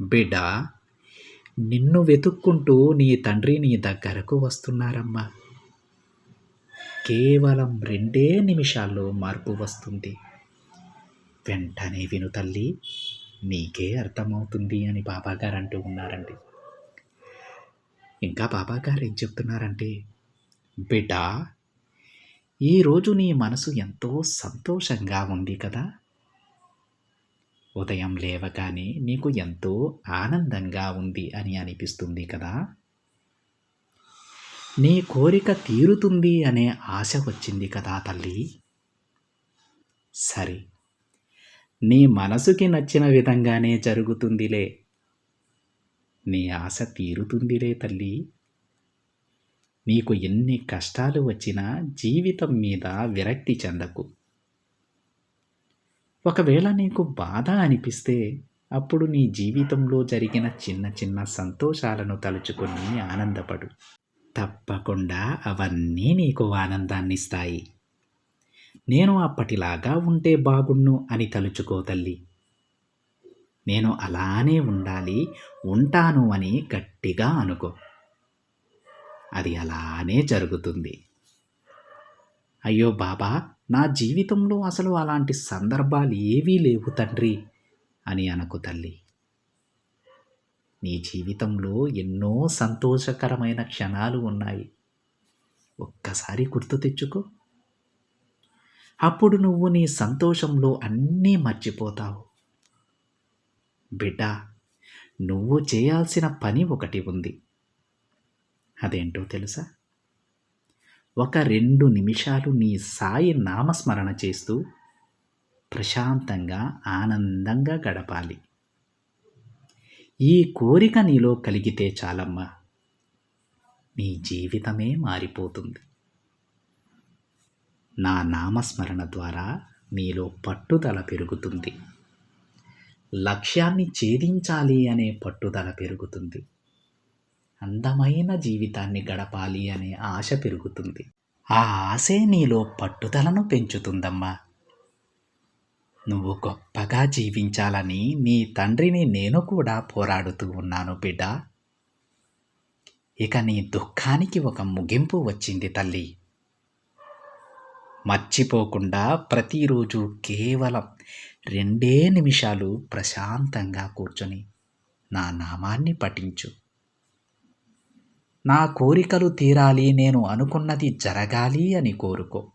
బిడ్డ నిన్ను వెతుక్కుంటూ నీ తండ్రి నీ దగ్గరకు వస్తున్నారమ్మా. కేవలం రెండే నిమిషాల్లో మార్పు వస్తుంది. వెంటనే విను తల్లి నీకే అర్థమవుతుంది అని బాబాగారు అంటూ ఉన్నారండి. ఇంకా బాబాగారు ఏం చెప్తున్నారంటే బిడ్డ ఈరోజు నీ మనసు ఎంతో సంతోషంగా ఉంది కదా. ఉదయం లేవగానే నీకు ఎంతో ఆనందంగా ఉంది అని అనిపిస్తుంది కదా? నీ కోరిక తీరుతుంది అనే ఆశ వచ్చింది కదా తల్లి? సరే నీ మనసుకి నచ్చిన విధంగానే జరుగుతుందిలే. నీ ఆశ తీరుతుందిలే తల్లి. నీకు ఎన్ని కష్టాలు వచ్చినా జీవితం మీద విరక్తి చెందకు. ఒకవేళ నీకు బాధ అనిపిస్తే అప్పుడు నీ జీవితంలో జరిగిన చిన్న చిన్న సంతోషాలను తలుచుకొని ఆనందపడు. తప్పకుండా అవన్నీ నీకు ఆనందాన్ని ఇస్తాయి నేను అప్పటిలాగా ఉంటే బాగుండు అని తలుచుకో తల్లి. నేను అలానే ఉండాలి ఉంటాను అని గట్టిగా అనుకో. అది అలానే జరుగుతుంది. అయ్యో బాబా నా జీవితంలో అసలు అలాంటి సందర్భాలు ఏవీ లేవు తండ్రి అని అనకు తల్లి. నీ జీవితంలో ఎన్నో సంతోషకరమైన క్షణాలు ఉన్నాయి. ఒక్కసారి గుర్తు తెచ్చుకో. అప్పుడు నువ్వు నీ సంతోషంలో అన్నీ మర్చిపోతావు. బిడ్డ నువ్వు చేయాల్సిన పని ఒకటి ఉంది. అదేంటో తెలుసా? ఒక రెండు నిమిషాలు నీ సాయి నామస్మరణ చేస్తూ ప్రశాంతంగా ఆనందంగా గడపాలి. ఈ కోరిక నీలో కలిగితే చాలమ్మా. నీ జీవితమే మారిపోతుంది. నా నామస్మరణ ద్వారా నీలో పట్టుదల పెరుగుతుంది. లక్ష్యాన్ని ఛేదించాలి అనే పట్టుదల పెరుగుతుంది. అందమైన జీవితాన్ని గడపాలి అనే ఆశ పెరుగుతుంది. ఆ ఆశే నీలో పట్టుదలను పెంచుతుందమ్మా. నువ్వు గొప్పగా జీవించాలని నీ తండ్రిని నేను కూడా పోరాడుతూ ఉన్నాను బిడ్డ. ఇక నీ దుఃఖానికి ఒక ముగింపు వచ్చింది తల్లి. మర్చిపోకుండా ప్రతిరోజు కేవలం రెండే నిమిషాలు ప్రశాంతంగా కూర్చొని నా నామాన్ని పఠించు. నా కోరికలు తీరాలి నేను అనుకున్నది జరగాలి అని కోరుకో.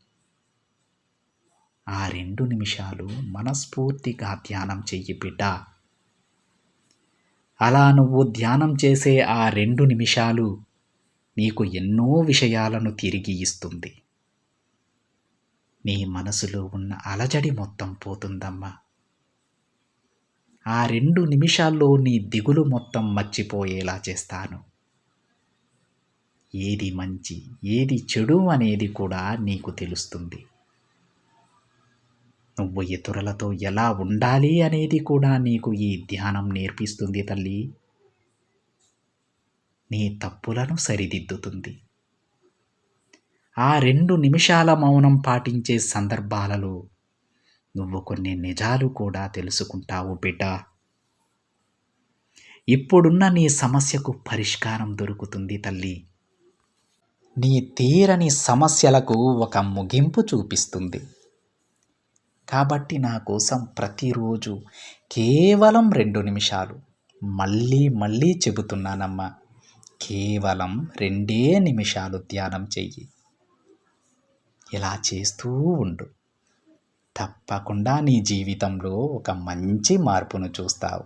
ఆ రెండు నిమిషాలు మనస్ఫూర్తిగా ధ్యానం చెయ్యి బిడ్డ. అలా నువ్వు ధ్యానం చేసే ఆ రెండు నిమిషాలు నీకు ఎన్నో విషయాలను తిరిగి ఇస్తుంది. నీ మనసులో ఉన్న అలజడి మొత్తం పోతుందమ్మా. ఆ రెండు నిమిషాల్లో నీ దిగులు మొత్తం మర్చిపోయేలా చేస్తాను. ఏది మంచి ఏది చెడు అనేది కూడా నీకు తెలుస్తుంది. నువ్వు ఇతరులతో ఎలా ఉండాలి అనేది కూడా నీకు ఈ ధ్యానం నేర్పిస్తుంది తల్లి. నీ తప్పులను సరిదిద్దుతుంది. ఆ రెండు నిమిషాల మౌనం పాటించే సందర్భాలలో నువ్వు కొన్ని నిజాలు కూడా తెలుసుకుంటావు బిడ్డ. ఇప్పుడున్న నీ సమస్యకు పరిష్కారం దొరుకుతుంది తల్లి. నీ తీరని సమస్యలకు ఒక ముగింపు చూపిస్తుంది. కాబట్టి నా కోసం ప్రతిరోజు కేవలం రెండు నిమిషాలు. మళ్ళీ మళ్ళీ చెబుతున్నానమ్మా. కేవలం రెండే నిమిషాలు ధ్యానం చెయ్యి. ఇలా చేస్తూ ఉండు. తప్పకుండా నీ జీవితంలో ఒక మంచి మార్పును చూస్తావు.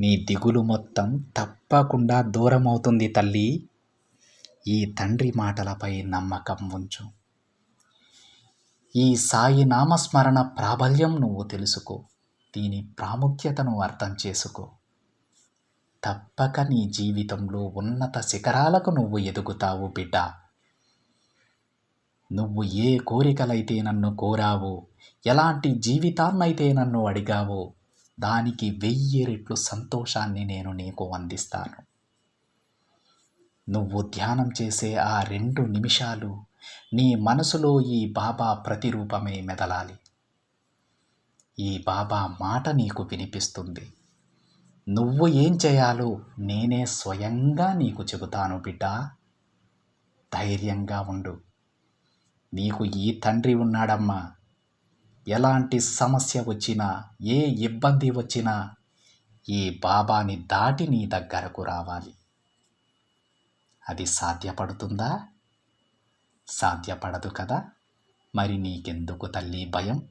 నీ దిగులు మొత్తం తప్పకుండా దూరం అవుతుంది తల్లి. ఈ తండ్రి మాటలపై నమ్మకం ఉంచు. ఈ సాయి నామస్మరణ ప్రాబల్యం నువ్వు తెలుసుకో. దీని ప్రాముఖ్యతను అర్థం చేసుకో. తప్పక నీ జీవితంలో ఉన్నత శిఖరాలకు నువ్వు ఎదుగుతావు బిడ్డ. నువ్వు ఏ కోరికలైతే నన్ను కోరావో ఎలాంటి జీవితాన్నైతే నన్ను అడిగావో దానికి వెయ్యి రెట్లు సంతోషాన్ని నేను నీకు అందిస్తాను. నువ్వు ధ్యానం చేసే ఆ రెండు నిమిషాలు నీ మనసులో ఈ బాబా ప్రతిరూపమే మెదలాలి. ఈ బాబా మాట నీకు వినిపిస్తుంది. నువ్వు ఏం చేయాలో నేనే స్వయంగా నీకు చెబుతాను బిడ్డ. ధైర్యంగా ఉండు. నీకు ఈ తండ్రి ఉన్నాడమ్మా. ఎలాంటి సమస్య వచ్చినా ఏ ఇబ్బంది వచ్చినా ఈ బాబాని దాటి నీ దగ్గరకు రావాలి. అది సాధ్యపడుతుందా? సాధ్యపడదు కదా? మరి నీకెందుకు తల్లి భయం?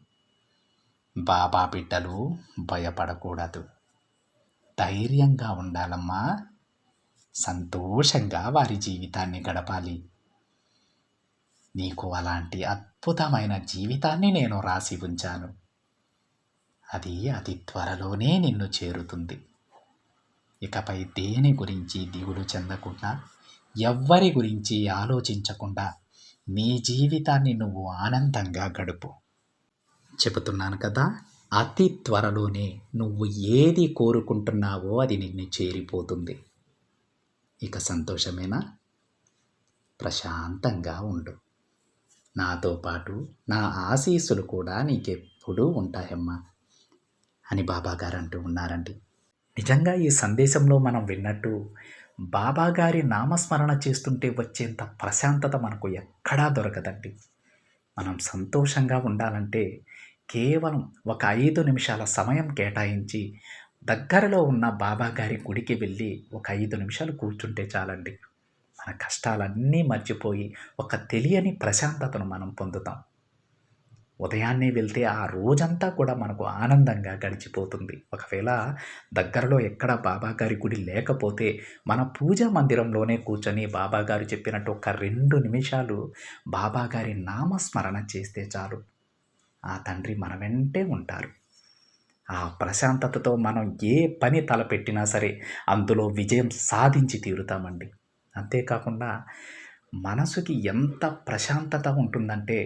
బాబా బిడ్డలు భయపడకూడదు. ధైర్యంగా ఉండాలమ్మా. సంతోషంగా వారి జీవితాన్ని గడపాలి. నీకు అలాంటి అద్భుతమైన జీవితాన్ని నేను రాసి ఉంచాను. అది అతి త్వరలోనే నిన్ను చేరుతుంది. ఇకపై దేని గురించి దిగులు చెందకుండా ఎవ్వరి గురించి ఆలోచించకుండా నీ జీవితాన్ని నువ్వు ఆనందంగా గడుపు. చెబుతున్నాను కదా అతి త్వరలోనే నువ్వు ఏది కోరుకుంటున్నావో అది నిన్ను చేరిపోతుంది. ఇక సంతోషమేనా? ప్రశాంతంగా ఉండు. నాతో పాటు నా ఆశీస్సులు కూడా నీకెప్పుడూ ఉంటాయమ్మా అని బాబాగారు అంటూ ఉన్నారండి. నిజంగా ఈ సందేశంలో మనం విన్నట్టు బాబాగారి నామస్మరణ చేస్తుంటే వచ్చేంత ప్రశాంతత మనకు ఎక్కడా దొరకదండి. మనం సంతోషంగా ఉండాలంటే కేవలం ఒక ఐదు నిమిషాల సమయం కేటాయించి దగ్గరలో ఉన్న బాబాగారి గుడికి వెళ్ళి ఒక ఐదు నిమిషాలు కూర్చుంటే చాలండి. మన కష్టాలన్నీ మర్చిపోయి ఒక తెలియని ప్రశాంతతను మనం పొందుతాం. ఉదయాన్నే వెళ్తే ఆ రోజంతా కూడా మనకు ఆనందంగా గడిచిపోతుంది. ఒకవేళ దగ్గరలో ఎక్కడ బాబాగారి గుడి లేకపోతే మన పూజా మందిరంలోనే కూర్చొని బాబాగారు చెప్పినట్టు ఒక రెండు నిమిషాలు బాబాగారి నామస్మరణ చేస్తే చాలు. ఆ తండ్రి మన వెంటే ఉంటారు. ఆ ప్రశాంతతతో మనం ఏ పని తలపెట్టినా సరే అందులో విజయం సాధించి తీరుతామండి. అంతేకాకుండా మనసుకి ఎంత ప్రశాంతత ఉంటుందంటే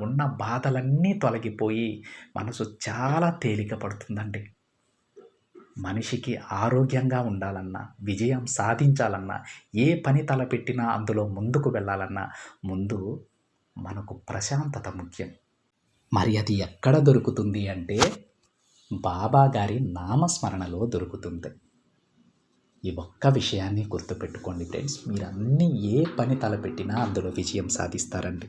ఉన్న బాధలన్నీ తొలగిపోయి మనసు చాలా తేలిక పడుతుందండి మనిషికి ఆరోగ్యంగా ఉండాలన్నా విజయం సాధించాలన్నా ఏ పని తలపెట్టినా అందులో ముందుకు వెళ్ళాలన్నా ముందు మనకు ప్రశాంతత ముఖ్యం. మరి అది ఎక్కడ దొరుకుతుంది అంటే బాబా గారి నామస్మరణలో దొరుకుతుంది. ఈ ఒక్క విషయాన్ని గుర్తుపెట్టుకోండి ఫ్రెండ్స్. మీరు అన్ని ఏ పని తలపెట్టినా అందులో విజయం సాధిస్తారండి.